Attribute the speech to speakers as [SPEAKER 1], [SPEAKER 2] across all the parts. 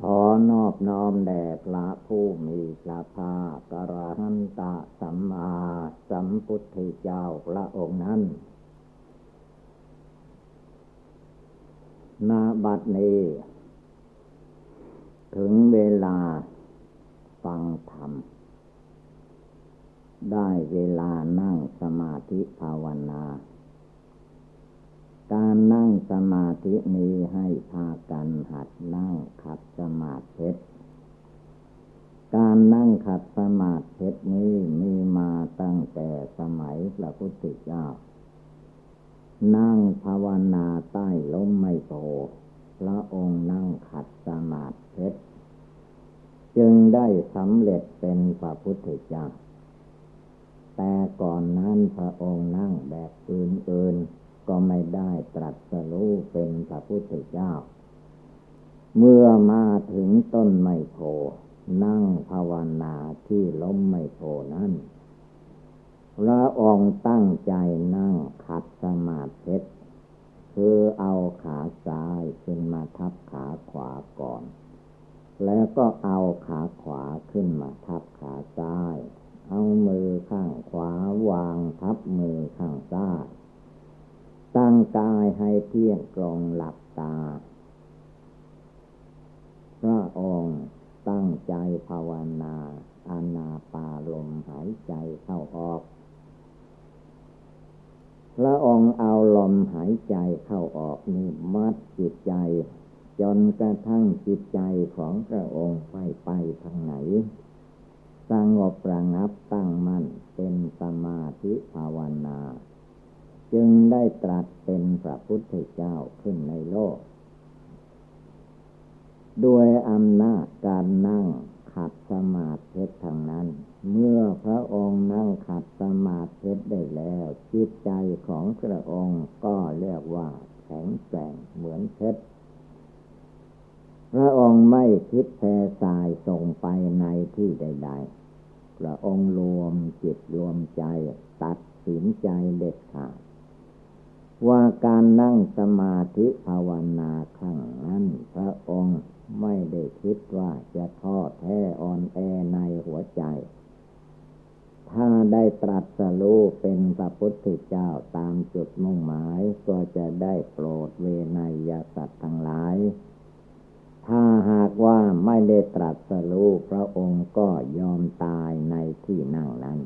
[SPEAKER 1] ขอนอบน้อมแด่พระผู้มีพระภาคกระหันตะสัมมาสัมพุทธเจ้าพระองค์นั้นนาบัดนี้ ถึงเวลาฟังธรรม ได้เวลานั่งสมาธิภาวนา การนั่งสมาธินี้ให้พากันหัดนั่งขัดสมาธิการนั่งขัดสมาธินี้มีมาตั้งแต่สมัยพระพุทธเจ้า นั่งภาวนาใต้ล้มไม่โพพระองค์นั่งขัดสมาธิจึงได้สำเร็จเป็นพระพุทธเจ้า แต่ก่อนนั้นพระองค์นั่งแบบอื่นๆ ก็ไม่ได้ตรัสรู้เป็นพระพุทธเจ้า เมื่อมาถึงต้นไมโพนั่งภาวนาที่ล้มไมโพนั้นพระองค์ตั้งใจนั่งขัดสมาธิคือเอาขาซ้ายขึ้นมาทับขาขวาก่อน แล้วก็เอาขาขวาขึ้นมาทับขาซ้าย เอามือข้างขวาวางทับมือข้างซ้าย ตั้งกายให้เที่ยงตรงหลับตา พระองค์ตั้งใจภาวนาอานาปาลมหายใจเข้าออก พระองค์เอาลมหายใจเข้าออกนี่มัดจิตใจ จนกระทั่งจิตใจของพระองค์ไปไปทางไหนสงบประงับตั้งมั่นเป็นสมาธิภาวนา จึงได้ตรัสเป็นพระพุทธเจ้าขึ้นในโลก ด้วยอำนาจการนั่งขัดสมาธิทางนั้น เมื่อพระองค์นั่งขัดสมาธิได้แล้ว จิตใจของพระองค์ก็เรียกว่าแข็งแกร่งเหมือนเพชรพระองค์ไม่คิดแพ่สายส่งไปในที่ใด ๆ พระองค์รวมจิตรวมใจตัดสินใจเด็ดขาด ว่าการนั่งสมาธิภาวนาครั้งนั้น พระองค์ไม่ได้คิดว่าจะทอดแท้อ่อนแอในหัวใจ ถ้าได้ตรัสรู้เป็นพระพุทธเจ้าตามจุดมุ่งหมาย ก็จะได้โปรดเวนยสัตว์ทั้งหลาย ถ้าหากว่าไม่ได้ตรัสรู้พระองค์ก็ยอมตายในที่นั่งนั้น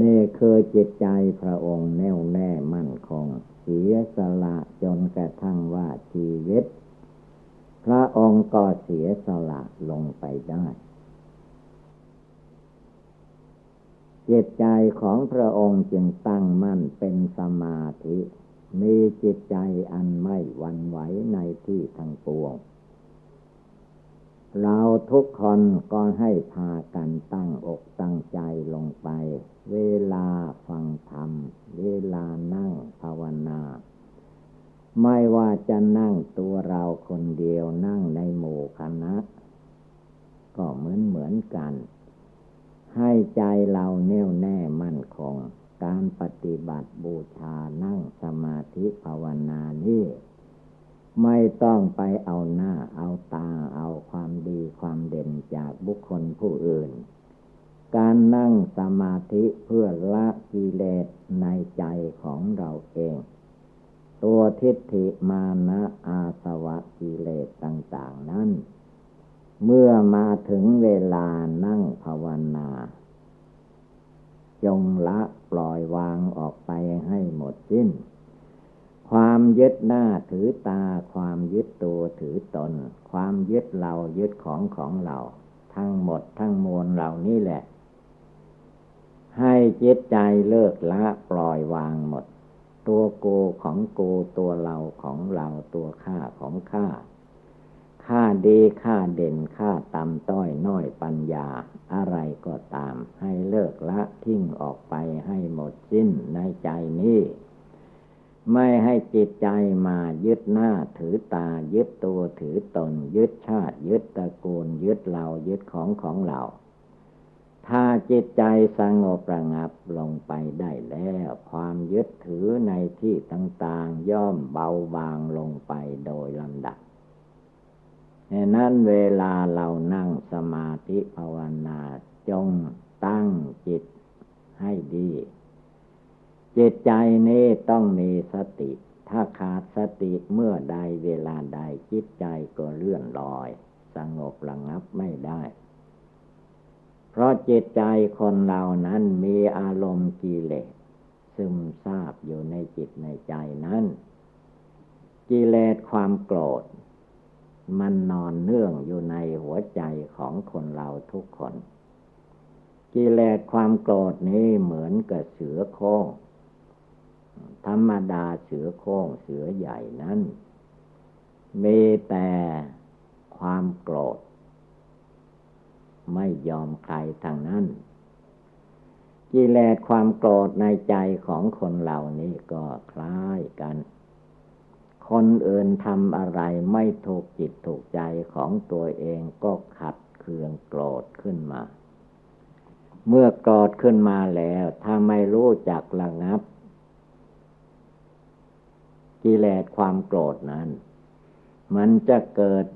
[SPEAKER 1] นี่คือจิตใจพระองค์แน่วแน่มั่นคง เสียสละจนกระทั่งว่าชีวิต พระองค์ก็เสียสละลงไปได้ จิตใจของพระองค์จึงตั้งมั่นเป็นสมาธิ มีจิตใจอันไม่หวั่นไหวในที่ทั้งปวง เราทุกคนก็ให้พากันตั้งอกตั้งใจลงไป เวลาฟังธรรม เวลานั่งภาวนา ไม่ว่าจะนั่งตัวเราคนเดียวนั่งในหมู่คณะ ก็เหมือนเหมือนกัน ให้ใจเราแน่วแน่มั่นคง การปฏิบัติบูชานั่งสมาธิภาวนานี้ ไม่ต้องไปเอาหน้า เอาตา เอาความดีความเด่นจากบุคคลผู้อื่น การนั่งสมาธิเพื่อละกิเลสในใจของเราเอง ตัวทิฏฐิมานะอาสวะกิเลสต่าง ๆ นั้น เมื่อมาถึงเวลานั่งภาวนา จงละปล่อยวางออกไปให้หมดสิ้น ความยึดหน้าถือตา ความยึดตัวถือตน ความยึดเรายึดของของเรา ทั้งหมดทั้งมวลเหล่านี้แหละ ให้จิตใจเลิกละปล่อยวางหมด ตัวโกของโกตัวเราของเราตัวข้าของข้าค่าดีค่าเด่นค่าต่ำต้อยน้อยปัญญา อะไรก็ตาม ให้เลิกละทิ้งออกไปให้หมดสิ้นในใจนี้ ไม่ให้จิตใจมายึดหน้าถือตา ยึดตัวถือตน ยึดชาติ ยึดตระกูล ยึดเรา ยึดของของเรา ถ้าจิตใจสงบระงับลงไปได้แล้ว ความยึดถือในที่ต่างๆ ย่อมเบาบางลงไปโดยลำดับนั้นเวลาเรานั่งสมาธิภาวนาจงตั้งจิตให้ดี จิตใจนี้ต้องมีสติ ถ้าขาดสติเมื่อใดเวลาใดจิตใจก็เลื่อนลอย สงบระงับไม่ได้ เพราะจิตใจคนเรานั้นมีอารมณ์กิเลสซึมซาบอยู่ในจิตในใจนั้น กิเลสความโกรธ มันนอนเนื่องอยู่ในหัวใจของคนเราทุกคน กิเลสความโกรธนี้เหมือนกับเสือโค้ง ธรรมดาเสือโค้งเสือใหญ่นั้น มีแต่ความโกรธ ไม่ยอมใครทางนั้นกิเลสความโกรธในใจของคนเหล่านี้ก็คล้ายกัน คนอื่นทำอะไรไม่ถูกจิตถูกใจของตัวเองก็ขัดเคืองโกรธขึ้นมา เมื่อโกรธขึ้นมาแล้ว ถ้าไม่รู้จักระงับ กิเลสความโกรธนั้น มันจะเกิด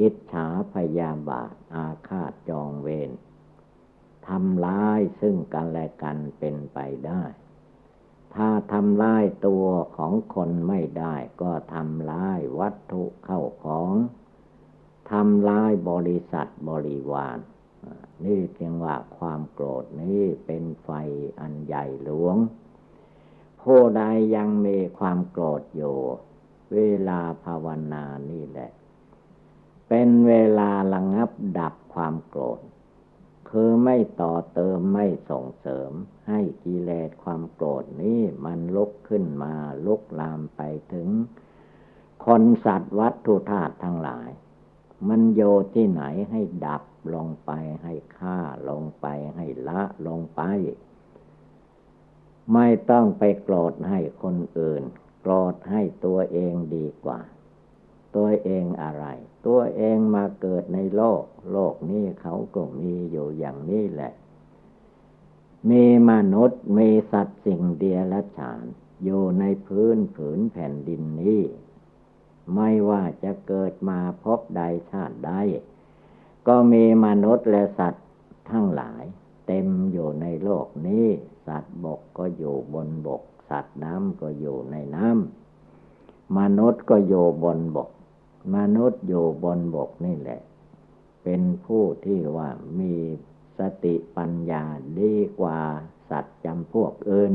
[SPEAKER 1] อิจฉาพยาบาทอาฆาตจองเวรทำร้ายซึ่งกันและกันเป็นไปได้ ถ้าทำลายตัวของคนไม่ได้ก็ทำลายวัตถุเข้าของทำลายบริษัทบริวาร นี่เพียงว่าความโกรธนี้เป็นไฟอันใหญ่หลวง ผู้ใดยังมีความโกรธอยู่ เวลาภาวนานี่แหละ เป็นเวลาระงับดับความโกรธ คือไม่ต่อเติมไม่ส่งเสริม ให้กิเลสความโกรธนี้มันลุกขึ้นมาลุกลามไปถึง คนสัตว์วัตถุธาตุทั้งหลาย มันโยที่ไหนให้ดับลงไปให้ฆ่าลงไปให้ละลงไป ไม่ต้องไปโกรธให้คนอื่น โกรธให้ตัวเองดีกว่า ตัวเองอะไร ตัวเองมาเกิดในโลก โลกนี้เขาก็มีอยู่อย่างนี้แหละ มีมนุษย์มีสัตว์สิ่งเดียรฉาน อยู่ในพื้นผืนแผ่นดินนี้ ไม่ว่าจะเกิดมาพบใดชาติใดก็มีมนุษย์และสัตว์ทั้งหลาย เต็มอยู่ในโลกนี้ สัตว์บกก็อยู่บนบก สัตว์น้ำก็อยู่ในน้ำมนุษย์ก็อยู่บนบก มนุษย์อยู่บนบกนี่แหละ เป็นผู้ที่ว่ามีสติปัญญาดีกว่าสัตว์จำพวกอื่น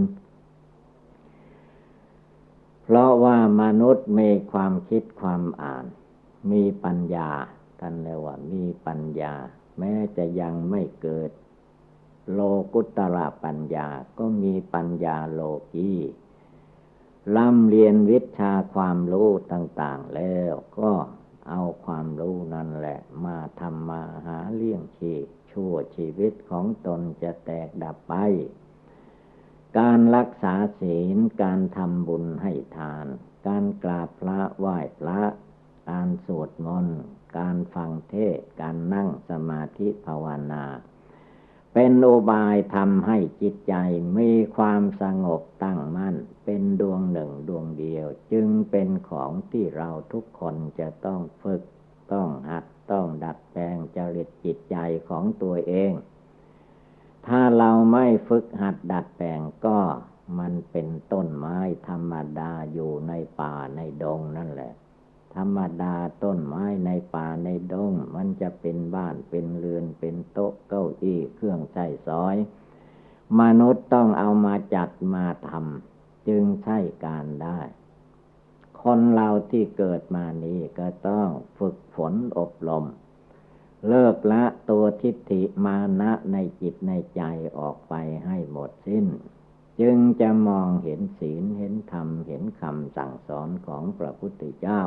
[SPEAKER 1] เพราะว่ามนุษย์มีความคิดความอ่าน มีปัญญาท่านเรียกว่ามีปัญญา แม้จะยังไม่เกิด โลกุตระปัญญาก็มีปัญญาโลกีร่ำเรียนวิชาความรู้ต่าง ๆ แล้วก็เอาความรู้นั่นแหละ มาทำมาหาเลี้ยงชีพชั่วชีวิตของตนจะแตกดับไป การรักษาศีล การทำบุญให้ทาน การกราบพระไหว้พระ การสวดมนต์ การฟังเทศ การนั่งสมาธิภาวนา เป็นโอบายทำให้จิตใจมีความสงบตั้งมั่น เป็นดวงหนึ่งดวงเดียว จึงเป็นของที่เราทุกคนจะต้องฝึก ต้องหัดต้องดัดแปลงจริตจิตใจของตัวเอง ถ้าเราไม่ฝึกหัดดัดแปลงก็มันเป็นต้นไม้ธรรมดาอยู่ในป่าในดงนั่นแหละ ธรรมดาต้นไม้ในป่าในดง มันจะเป็นบ้านเป็นเรือนเป็นโต๊ะเก้าอี้เครื่องใช้สอย มนุษย์ต้องเอามาจัดมาทำจึงใช้การได้ คนเราที่เกิดมานี้ก็ต้องฝึกฝนอบรม เลิกละตัวทิฏฐิมานะในจิตในใจออกไปให้หมดสิ้น จึงจะมองเห็นศีลเห็นธรรมเห็นคำสั่งสอนของพระพุทธเจ้า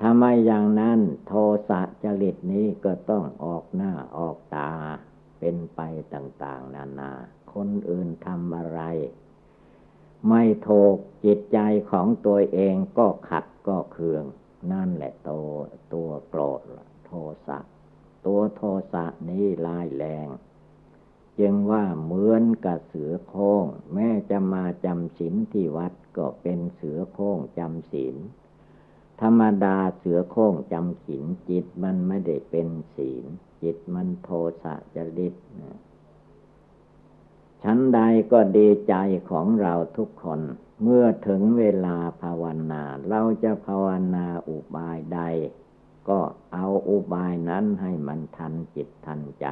[SPEAKER 1] ถ้าไม่อย่างนั้นโทสะจริตนี้ก็ต้องออกหน้าออกตาเป็นไปต่างๆ นานา คนอื่นทำอะไร ไม่ถูกจิตใจของตัวเองก็ขัดก็เคือง นั่นแหละตัวตัวโกรธโทสะตัวโทสะนี้ลายแรง จึงว่าเหมือนกับเสือโค้ง แม้จะมาจำศีลที่วัดก็เป็นเสือโค้งจำศีล ธรรมดาเสือโค้งจำศีลจิตมันไม่ได้เป็นศีล จิตมันโทสะจริตชั้นใดก็ดีใจของเราทุกคน เมื่อถึงเวลาภาวนา เราจะภาวนาอุบายใด ก็เอาอุบายนั้นให้มันทันจิตทันใจ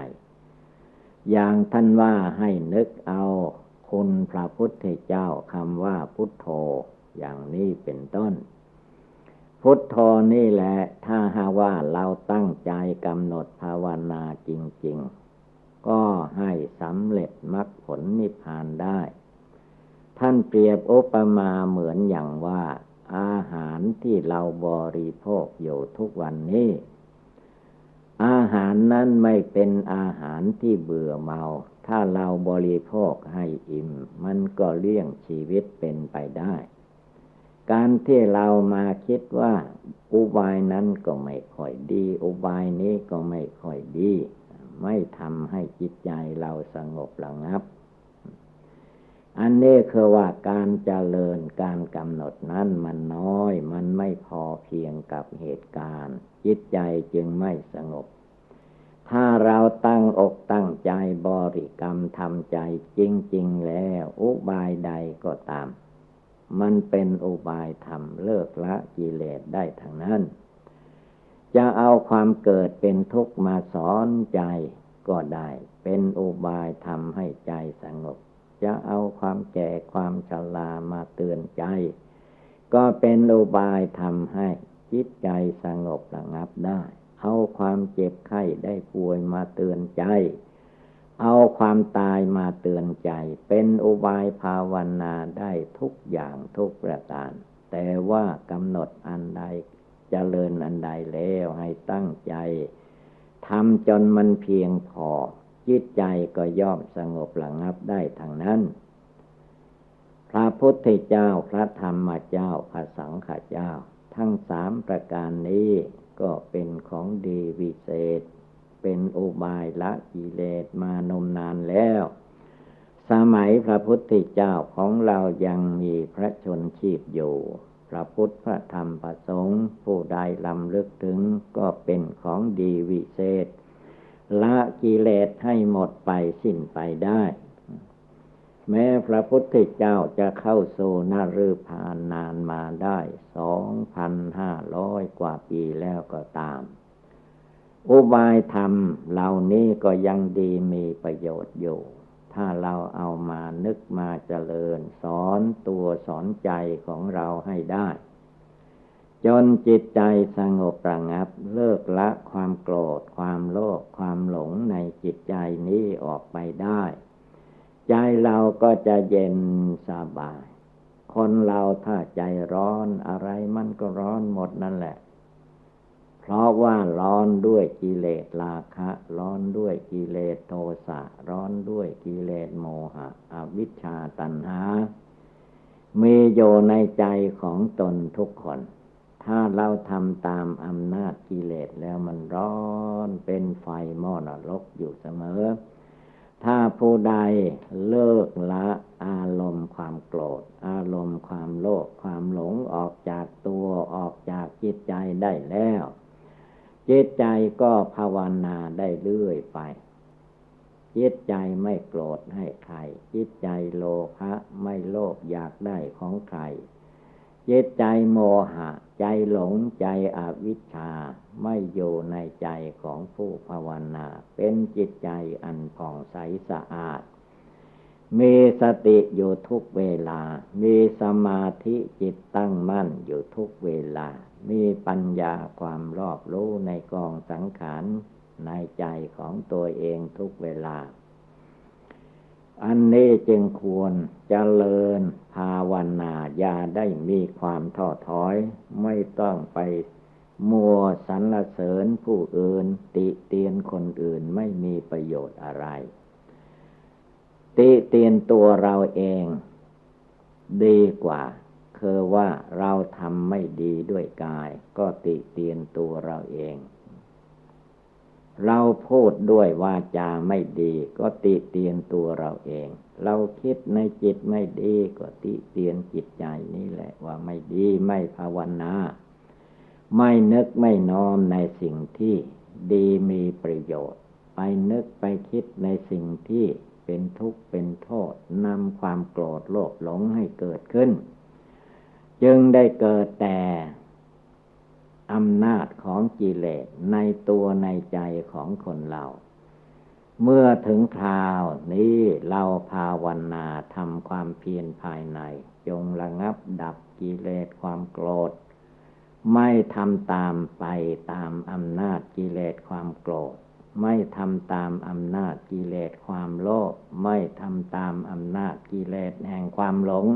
[SPEAKER 1] อย่างท่านว่าให้นึกเอาคุณพระพุทธเจ้าคำว่าพุทโธอย่างนี้เป็นต้น พุทโธนี่แหละ ถ้าหาว่าเราตั้งใจกำหนดภาวนาจริง ๆ ก็ให้สำเร็จมรรคผลนิพพานได้ ท่านเปรียบโอปมาเหมือนอย่างว่า อาหารที่เราบริโภคอยู่ทุกวันนี้ อาหารนั้นไม่เป็นอาหารที่เบื่อเมา ถ้าเราบริโภคให้อิ่ม มันก็เลี่ยงชีวิตเป็นไปได้ การที่เรามาคิดว่า อุบายนั้นก็ไม่ค่อยดี อุบายนี้ก็ไม่ค่อยดี ไม่ทำให้จิตใจเราสงบระงับ อันนี้คือว่าการเจริญการกำหนดนั้นมันน้อย มันไม่พอเพียงกับเหตุการณ์ จิตใจจึงไม่สงบถ้าเราตั้งอกตั้งใจบริกรรมทำใจจริง ๆ แล้ว อุบายใดก็ตาม มันเป็นอุบายทำเลิกละกิเลสได้ทั้งนั้น จะเอาความเกิดเป็นทุกข์มาสอนใจก็ได้ เป็นอุบายทำให้ใจสงบ จะเอาความแก่ความชรามาเตือนใจ ก็เป็นอุบายทำให้จิตใจสงบระงับได้ เอาความเจ็บไข้ได้ป่วยมาเตือนใจ เอาความตายมาเตือนใจ เป็นอุบายภาวนาได้ทุกอย่างทุกประการแต่ว่ากำหนดอันใดจเจริญอันใดแล้วให้ตั้งใจทำจนมันเพียงพอ จิตใจก็ย่อมสงบระงับได้ทางนั้น พระพุทธเจ้าพระธรรมเจ้าพระสังฆเจ้า ทั้งสามประการนี้ก็เป็นของดีวิเศษ เป็นอุบายละกิเลสมานมนานแล้ว สมัยพระพุทธเจ้าของเรายังมีพระชนชีพอยู่ พระพุทธพระธรรมพระสงฆ์ผู้ใดลำลึกถึงก็เป็นของดีวิเศษ ละกิเลสให้หมดไปสิ้นไปได้แม้พระพุทธเจ้าจะเข้าโซนาฤพานนานมาได้สองพันห้าร้อยกว่าปีแล้วก็ตาม อุบายธรรมเหล่านี้ก็ยังดีมีประโยชน์อยู่ ถ้าเราเอามานึกมาเจริญ สอนตัวสอนใจของเราให้ได้ จนจิตใจสงบระงับเลิกละความโกรธ ความโลภความหลงในจิตใจนี้ออกไปได้ ใจเราก็จะเย็นสบาย คนเราถ้าใจร้อนอะไรมันก็ร้อนหมดนั่นแหละ เพราะว่าร้อนด้วยกิเลสราคะ ร้อนด้วยกิเลสโทสะ ร้อนด้วยกิเลสโมหะ อวิชชาตัณหา มีโยในใจของตนทุกคน ถ้าเราทำตามอำนาจกิเลสแล้วมันร้อนเป็นไฟมอดรกอยู่เสมอ ถ้าผู้ใดเลิกละอารมณ์ความโกรธ อารมณ์ความโลภความหลงออกจากตัวออกจากจิตใจได้แล้ว จิตใจก็ภาวนาได้เรื่อยไปจิตใจไม่โกรธให้ใครจิตใจโลภะไม่โลภอยากได้ของใครจิตใจโมหะ ใจหลงใจอวิชชา ไม่อยู่ในใจของผู้ภาวนา เป็นจิตใจอันผ่องใสสะอาด มีสติอยู่ทุกเวลา มีสมาธิจิตตั้งมั่นอยู่ทุกเวลา มีปัญญาความรอบรู้ในกองสังขารในใจของตัวเองทุกเวลา อันนี้จึงควรเจริญภาวนาอย่าได้มีความท้อถอย ไม่ต้องไปมัวสรรเสริญผู้อื่น ติเตียนคนอื่นไม่มีประโยชน์อะไร ติเตียนตัวเราเอง ดีกว่า คือว่าเราทำไม่ดีด้วยกาย ก็ติเตียนตัวเราเอง เราพูดด้วยวาจาไม่ดี ก็ติเตียนตัวเราเอง เราคิดในจิตไม่ดีก็ติเตียนจิตใจนี่แหละว่าไม่ดีไม่ภาวนาไม่นึกไม่น้อมในสิ่งที่ดีมีประโยชน์ ไปนึกไปคิดในสิ่งที่เป็นทุกข์เป็นโทษนำความโกรธโลภหลงให้เกิดขึ้น จึงได้เกิดแต่อำนาจของกิเลสในตัวในใจของคนเรา เมื่อถึงคราวนี้เราภาวนาทำความเพียรภายใน จงระงับดับกิเลสความโกรธ ไม่ทำตามไปตามอำนาจกิเลสความโกรธ ไม่ทำตามอำนาจกิเลสความโลภไม่ทำตามอำนาจกิเลสแห่งความหลง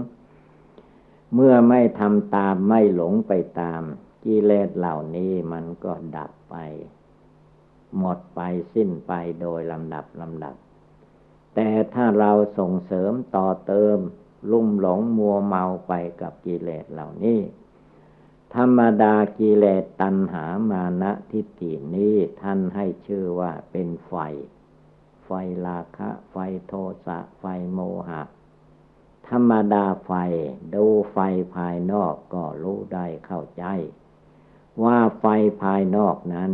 [SPEAKER 1] เมื่อไม่ทำตามไม่หลงไปตาม กิเลสเหล่านี้มันก็ดับไป หมดไปสิ้นไปโดยลำดับลำดับ แต่ถ้าเราส่งเสริมต่อเติม ลุ่มหลงมัวเมาไปกับกิเลสเหล่านี้ ธรรมดากิเลสตัณหามานะทิฏฐินี้ท่านให้ชื่อว่าเป็นไฟ ไฟราคะ ไฟโทสะไฟโมหะ ธรรมดาไฟ ดูไฟภายนอกก็รู้ได้เข้าใจ ว่าไฟภายนอกนั้น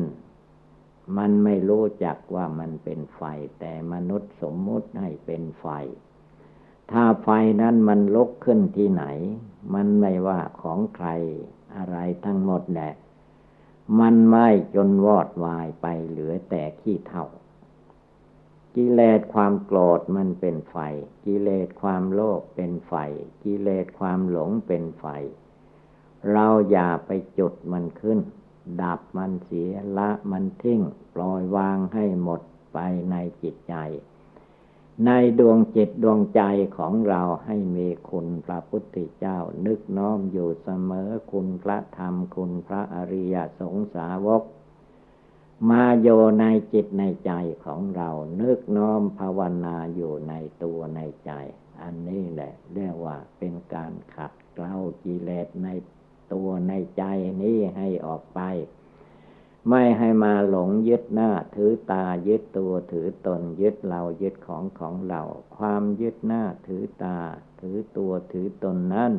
[SPEAKER 1] มันไม่รู้จักว่ามันเป็นไฟ แต่มนุษย์สมมุติให้เป็นไฟ ถ้าไฟนั้นมันลุกขึ้นที่ไหน มันไม่ว่าของใครอะไรทั้งหมดแหละ มันไหม้จนวอดวายไปเหลือแต่ขี้เท่า กิเลสความโกรธมันเป็นไฟ กิเลสความโลภเป็นไฟ กิเลสความหลงเป็นไฟ เราอย่าไปจุดมันขึ้น ดับมันเสียละมันทิ้งปล่อยวางให้หมดไปในจิตใจ ในดวงจิตดวงใจของเราให้มีคุณพระพุทธเจ้า นึกน้อมอยู่เสมอคุณพระธรรมคุณพระอริยสงสาวก มาโยในจิตในใจของเรานึกน้อมภาวนาอยู่ในตัวในใจ อันนี้แหละเรียกว่าเป็นการขัดเกลากิเลสในตัวในใจนี้ให้ออกไป ไม่ให้มาหลงยึดหน้า ถือตายึดตัวถือตนยึดเรายึดของของเรา ความยึดหน้าถือตา ถือตัวถือตนนั้น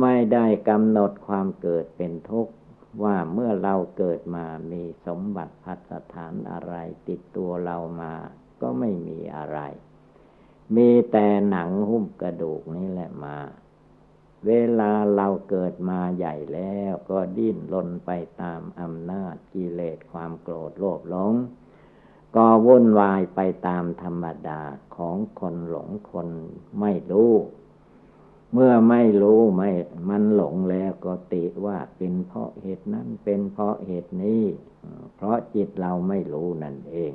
[SPEAKER 1] ไม่ได้กำหนดความเกิดเป็นทุกข์ ว่าเมื่อเราเกิดมามีสมบัติพัฒฐานอะไรติดตัวเรามาก็ไม่มีอะไร มีแต่หนังหุ้มกระดูกนี่แหละมา เวลาเราเกิดมาใหญ่แล้วก็ดิ้นรนไปตามอำนาจกิเลสความโกรธโลภหลง ก็วุ่นวายไปตามธรรมดาของคนหลงคนไม่รู้ เมื่อไม่รู้ไม่มันหลงแล้วก็ติว่าเป็นเพราะเหตุนั้นเป็นเพราะเหตุนี้ เพราะจิตเราไม่รู้นั่นเอง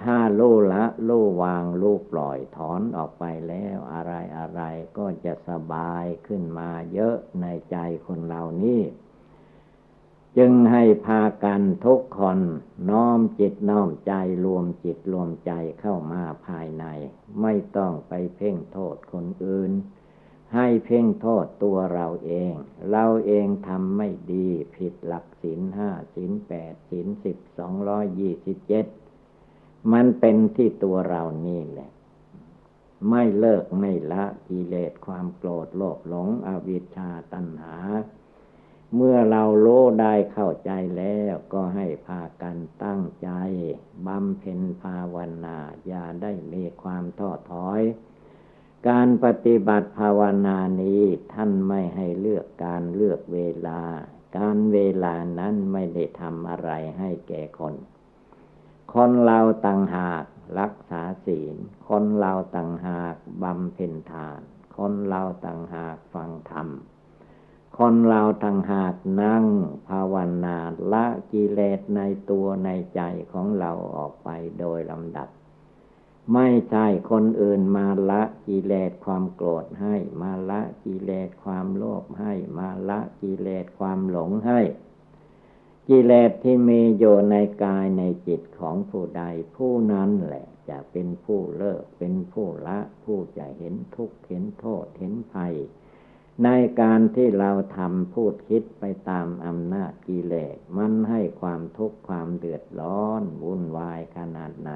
[SPEAKER 1] ถ้าโลละโลวางโลปล่อยถอนออกไปแล้วอะไรอะไรก็จะสบายขึ้นมาเยอะในใจคนเหล่านี้จึงให้พากันทุกคนน้อมจิตน้อมใจรวมจิตรวมใจเข้ามาภายใน ไม่ต้องไปเพ่งโทษคนอื่น ให้เพ่งโทษตัวเราเอง เราเองทำไม่ดี ผิดหลักศีลห้าศีลแปดศีลสิบสองร้อยยี่สิบเจ็ดมันเป็นที่ตัวเรานี่แหละ ไม่เลิกไม่ละกิเลสความโกรธโลภหลงอวิชชาตัณหา เมื่อเราโลได้เข้าใจแล้วก็ให้พากันตั้งใจบำเพ็ญภาวนา อย่าได้มีความท้อถอย การปฏิบัติภาวนานี้ท่านไม่ให้เลือกการเลือกเวลา การเวลานั้นไม่ได้ทำอะไรให้แก่คน คนเราต่างหากรักษาศีล คนเราต่างหากบำเพ็ญทาน คนเราต่างหากฟังธรรม คนเราต่างหากนั่งภาวนาละกิเลสในตัวในใจของเราออกไปโดยลำดับ ไม่ใช่คนอื่นมาละกิเลสความโกรธให้ มาละกิเลสความโลภให้ มาละกิเลสความหลงให้ กิเลสที่มีอยู่ในกายในจิตของผู้ใดผู้นั้นแหละ จะเป็นผู้เลิกเป็นผู้ละผู้จะเห็นทุกข์เห็นโทษเห็นภัย ในการที่เราทำพูดคิดไปตามอำนาจกิเลสมันให้ความทุกข์ความเดือดร้อนวุ่นวายขนาดไหน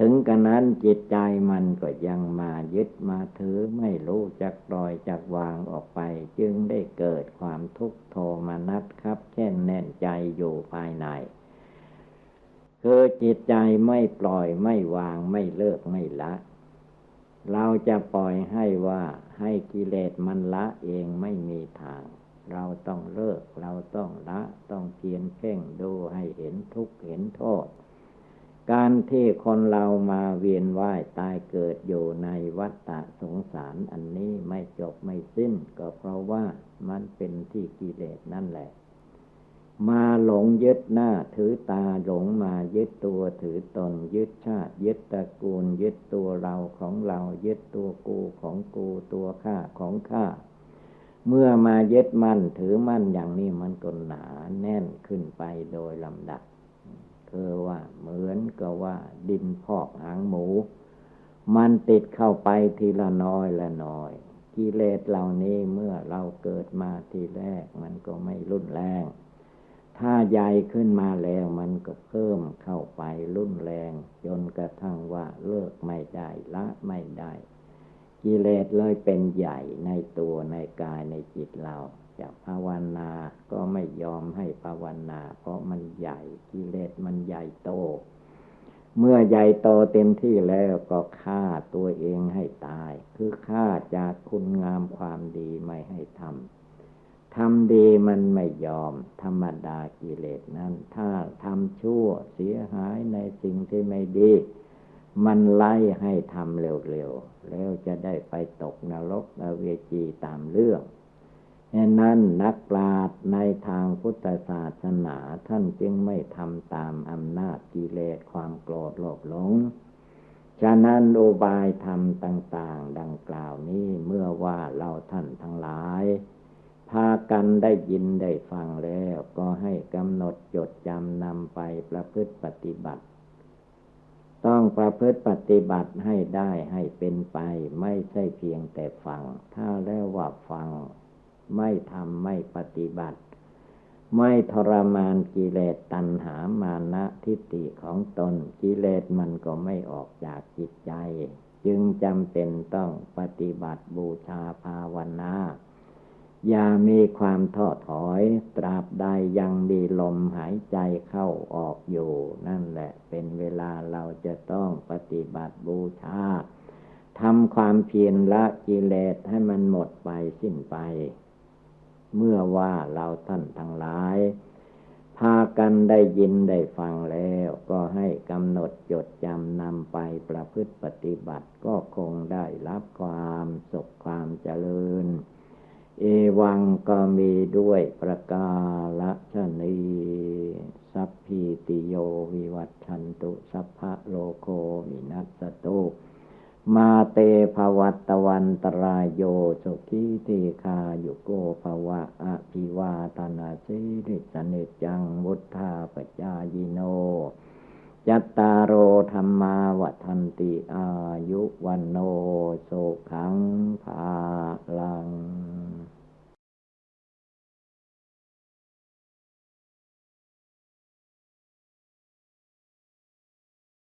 [SPEAKER 1] ถึงกันนั้นจิตใจมันก็ยังมายึดมาถือไม่รู้จักปล่อยจักวางออกไป จึงได้เกิดความทุกข์โทมนัสครับเช่นแน่นใจอยู่ภายในคือจิตใจไม่ปล่อยไม่วางไม่เลิกไม่ละ เราจะปล่อยให้ว่าให้กิเลสมันละเองไม่มีทาง เราต้องเลิกเราต้องละ ต้องเพียนเพ่งดูให้เห็นทุกข์เห็นโทษ การที่คนเรามาเวียนว่ายตายเกิดอยู่ในวัฏฏะสงสารอันนี้ไม่จบไม่สิ้น ก็เพราะว่ามันเป็นที่กิเลสนั่นแหละ มาหลงยึดหน้าถือตาหลงมายึดตัวถือตนยึดชาติ ยึดตระกูล ยึดตัวเราของเรา ยึดตัวกูของกูตัวข้าของข้าเมื่อมายึดมั่นถือมั่นอย่างนี้มันก็หนาแน่นขึ้นไปโดยลำดับ คือว่าเหมือนกับว่า ดินพอกหางหมู มันติดเข้าไปทีละน้อยละน้อยกิเลสเหล่านี้เมื่อเราเกิดมาทีแรก มันก็ไม่รุนแรง ถ้าใหญ่ขึ้นมาแล้วมันก็เพิ่มเข้าไปรุนแรง จนกระทั่งว่าเลิกไม่ได้ละไม่ได้ กิเลสเลยเป็นใหญ่ในตัวในกายในจิตเรา จะภาวนาก็ไม่ยอมให้ภาวนา เพราะมันใหญ่กิเลสมันใหญ่โต เมื่อใหญ่โตเต็มที่แล้วก็ฆ่าตัวเองให้ตาย คือฆ่าจากคุณงามความดีไม่ให้ทำทำดีมันไม่ยอม ธรรมดากิเลสนั้น ถ้าทำชั่วเสียหายในสิ่งที่ไม่ดีมันไล่ให้ทำเร็วๆ แล้วจะได้ไปตกนรกอเวจีตามเรื่อง นั้นนักปราชญ์ในทางพุทธศาสนาท่านจึงไม่ทำตามอำนาจกิเลสความโกรธโลภหลง ฉะนั้นโอบายธรรมต่าง ๆ ดังกล่าวนี้เมื่อว่าเราท่านทั้งหลาย พากันได้ยินได้ฟังแล้วก็ให้กำหนดจดจำนำไปประพฤติปฏิบัติ ต้องประพฤติปฏิบัติให้ได้ให้เป็นไปไม่ใช่เพียงแต่ฟัง ถ้าแล้วว่าฟัง ไม่ทำไม่ปฏิบัติ ไม่ทรมานกิเลสตัณหามานะทิฏฐิของตนกิเลสมันก็ไม่ออกจากจิตใจ จึงจำเป็นต้องปฏิบัติบูชาภาวนาอย่ามีความท้อถอย ตราบใดยังมีลมหายใจเข้าออกอยู่ นั่นแหละเป็นเวลาเราจะต้องปฏิบัติบูชาทำความเพียรละกิเลสให้มันหมดไปสิ้นไป เมื่อว่าเราท่านทั้งหลาย พากันได้ยินได้ฟังแล้ว ก็ให้กำหนดจดจำนำไปประพฤติปฏิบัติก็คงได้รับความสุขความเจริญ เอวังก็มีด้วยประกาศชนีสัพพิติโยวิวัตชันตุ สัพพะโลโควินัสตุ มาเตภวัตวันตรายโยสุขีติคาโยโกภวะอภิวาตนาสิริสนิจังวุธาปจายโนยัตตารโอธรรมาวัันติอายุวันโนโสขังภาลัง